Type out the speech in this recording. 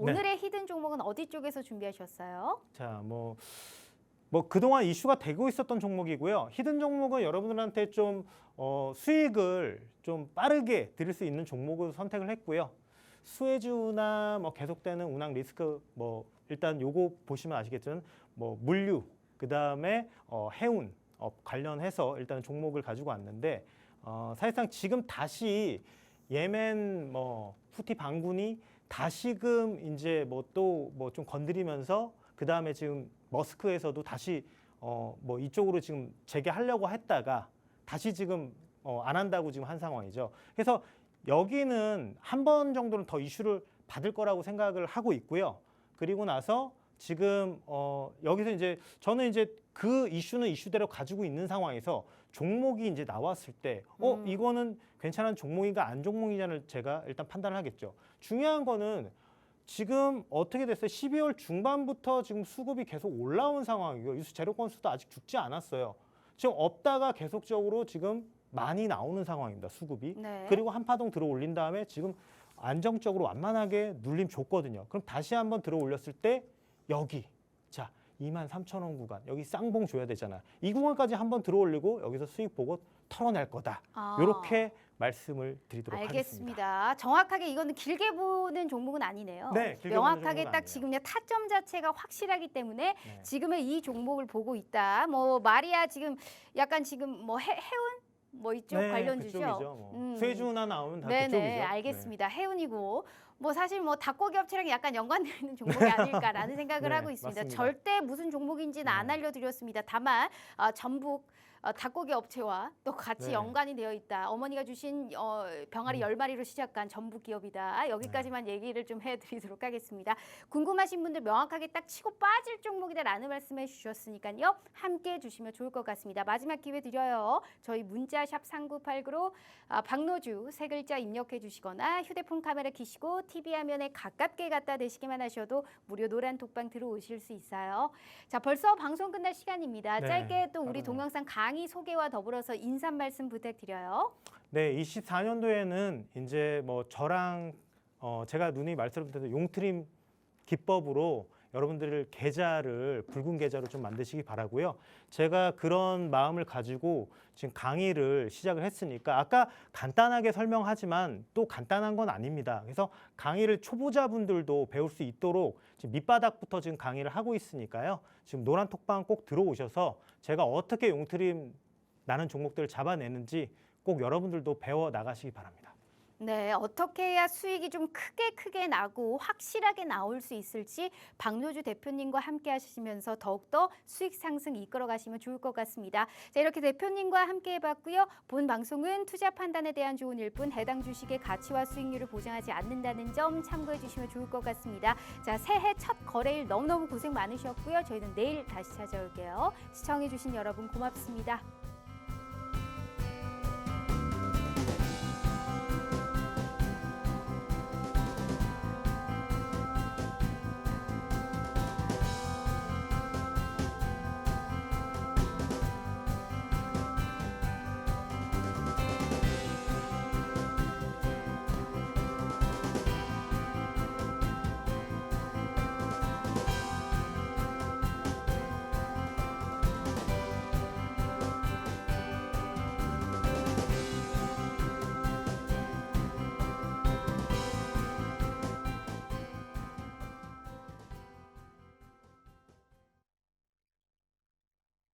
오늘의 히든 종목은 어디 쪽에서 준비하셨어요? 자, 뭐, 뭐 그동안 이슈가 되고 있었던 종목이고요. 히든 종목은 여러분들한테 좀 어, 수익을 좀 빠르게 드릴 수 있는 종목을 선택을 했고요. 수혜주나 뭐 계속되는 운항 리스크 뭐 일단 요거 보시면 아시겠지만 뭐 물류 그다음에 어, 해운 업 관련해서 일단 종목을 가지고 왔는데 어, 사실상 지금 다시 예멘 뭐 후티 반군이 다시금 이제 뭐 또 뭐 좀 건드리면서 그 다음에 지금 머스크에서도 다시 어 뭐 이쪽으로 지금 재개하려고 했다가 다시 지금 어 안 한다고 지금 한 상황이죠. 그래서 여기는 한 번 정도는 더 이슈를 받을 거라고 생각을 하고 있고요. 그리고 나서 지금 어 여기서 이제 저는 이제 그 이슈는 이슈대로 가지고 있는 상황에서 종목이 이제 나왔을 때 어 음. 이거는 괜찮은 종목인가 안 종목이냐를 제가 일단 판단을 하겠죠. 중요한 거는 지금 어떻게 됐어요? 12월 중반부터 지금 수급이 계속 올라온 상황이고요. 유수 재료 건수도 아직 죽지 않았어요. 지금 없다가 계속적으로 지금 많이 나오는 상황입니다. 수급이. 네. 그리고 한 파동 들어 올린 다음에 지금 안정적으로 완만하게 눌림 줬거든요. 그럼 다시 한번 들어 올렸을 때 여기 자 2만 3천 원 구간 여기 쌍봉 줘야 되잖아. 이 구간까지 한번 들어 올리고 여기서 수익 보고 털어낼 거다. 아. 이렇게 말씀을 드리도록 하겠습니다. 알겠습니다. 정확하게 이거는 길게 보는 종목은 아니네요. 네, 명확하게 딱 아니에요. 지금 타점 자체가 확실하기 때문에 네. 지금의 이 종목을 보고 있다. 뭐 마리아 지금 약간 지금 뭐 해, 해운 뭐 이쪽 네, 관련주죠. 뭐. 음. 수혜주나 나오면 다 네네 그쪽이죠. 알겠습니다. 해운이고 뭐 사실 뭐 닭고기 업체랑 약간 연관되어 있는 종목이 아닐까라는 생각을 네, 하고 있습니다. 맞습니다. 절대 무슨 종목인지는 안 네. 알려드렸습니다. 다만 어, 전북 어, 닭고기 업체와 또 같이 네. 연관이 되어 있다. 어머니가 주신 어, 병아리 열 마리로 시작한 전북 기업이다. 여기까지만 네. 얘기를 좀 해드리도록 하겠습니다. 궁금하신 분들 명확하게 딱 치고 빠질 종목이다라는 말씀해 주셨으니까요. 함께 해주시면 좋을 것 같습니다. 마지막 기회 드려요. 저희 문자 샵 3989로 아, 박노주 세 글자 입력해 주시거나 휴대폰 카메라 키시고 TV 화면에 가깝게 갖다 대시기만 하셔도 무료 노란 톡방 들어오실 수 있어요. 자, 벌써 방송 끝날 시간입니다. 네, 짧게 또 우리. 동영상 강의 소개와 더불어서 인사 말씀 부탁드려요. 네, 24년도에는 이제 뭐 저랑 어 제가 누누이 말씀드렸던 용트림 기법으로 여러분들을 계좌를 붉은 계좌로 좀 만드시기 바라고요. 제가 그런 마음을 가지고 지금 강의를 시작을 했으니까 아까 간단하게 설명하지만 또 간단한 건 아닙니다. 그래서 강의를 초보자분들도 배울 수 있도록 지금 밑바닥부터 지금 강의를 하고 있으니까요. 지금 노란 톡방 꼭 들어오셔서 제가 어떻게 용트림 나는 종목들을 잡아내는지 꼭 여러분들도 배워 나가시기 바랍니다. 네, 어떻게 해야 수익이 좀 크게 크게 나고 확실하게 나올 수 있을지 박노주 대표님과 함께 하시면서 더욱더 수익 상승 이끌어 가시면 좋을 것 같습니다. 자, 이렇게 대표님과 함께 해봤고요. 본 방송은 투자 판단에 대한 좋은 일뿐 해당 주식의 가치와 수익률을 보장하지 않는다는 점 참고해 주시면 좋을 것 같습니다. 자, 새해 첫 거래일 너무너무 고생 많으셨고요. 저희는 내일 다시 찾아올게요. 시청해 주신 여러분 고맙습니다.